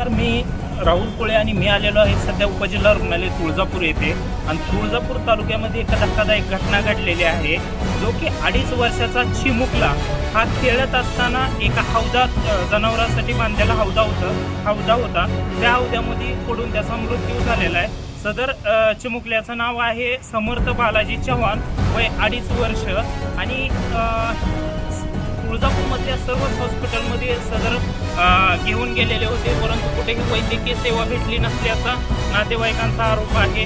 नमस्कार मी राहुलपुळे आणि मी आलेलो आहे सध्या उपजिल्हा रुग्णालय तुळजापूर येथे. आणि तुळजापूर तालुक्यामध्ये एका धक्कादायक घटना घडलेली आहे. जो की अडीच वर्षाचा चिमुकला हा खेळत असताना एका हौदा जनावरांसाठी बांधलेला हौदा होता हौदा होता. त्या हौद्यामध्ये पडून त्याचा मृत्यू झालेला आहे. सदर चिमुकल्याचं नाव आहे समर्थ बालाजी चव्हाण वय अडीच वर्ष. आणि तुळजापूरमधल्या सर्वच हॉस्पिटलमध्ये सदर घेऊन गेलेले होते. परंतु कुठेही वैद्यकीय सेवा भेटली नसल्याचा नातेवाईकांचा आरोप आहे.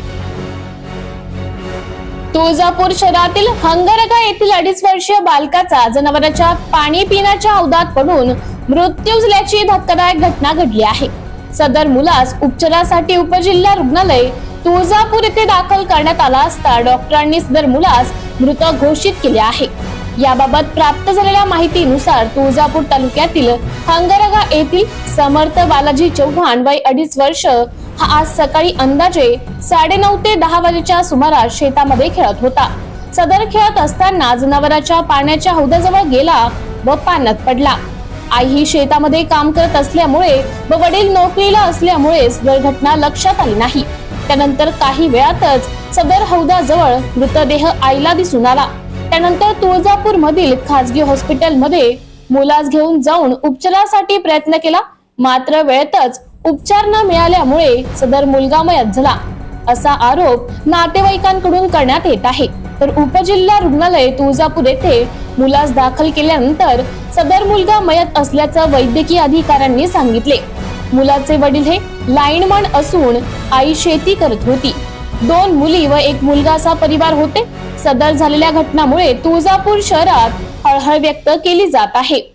तुळजापूर शहरातील हंगरगा येथील अडीच वर्षीय बालकाचा जनावरांच्या पाणी पिण्याच्या हौदात पडून मृत्यू झाल्याची धक्कादायक घटना घडली आहे. सदर मुलास उपचारासाठी उपजिल्हा रुग्णालय तुळजापूर येथे दाखल करण्यात आला असता डॉक्टरांनी सदर मुलास मृत घोषित केले आहे. याबाबत प्राप्त झालेल्या माहितीनुसार तुळजापूर तालुक्यातील हंगरगा येथील समर्थ बालाजी चव्हाण वय अडीच वर्ष हा आज सकाळी अंदाजे साडेनऊ ते दहा वाजेच्या सुमारास शेतामध्ये खेळत होता. सदर खेळत असताना जनावराच्या पाण्याच्या हौदाजवळ गेला व पाण्यात पडला. आई ही शेतामध्ये काम करत असल्यामुळे व वडील नोकरीला असल्यामुळे दुर्घटना लक्षात आली नाही. त्यानंतर काही वेळातच सदर हौदाजवळ मृतदेह आईला दिसून आला. त्यानंतर तुळजापूर मधील खासगी हॉस्पिटलमध्ये मुलास घेऊन जाऊन उपचारासाठी प्रयत्न केला. मात्र वेळेतच उपचार न मिळाल्यामुळे सदर मुलगा मयत झाला. असा आरोप नातेवाईकांकडून करण्यात येत आहे. तर उपजिल्हा रुग्णालय तुळजापूर येथे मुलास दाखल केल्यानंतर सदर मुलगा मयत असल्याचं वैद्यकीय अधिकाऱ्यांनी सांगितले. मुलाचे वडील हे लाईनमन असून आई शेती करत होती. दोन मुली व एक मुलगा असा परिवार होते. सदर झालेल्या घटनामुळे तुळजापूर शहरात हळहळ व्यक्त केली जात आहे.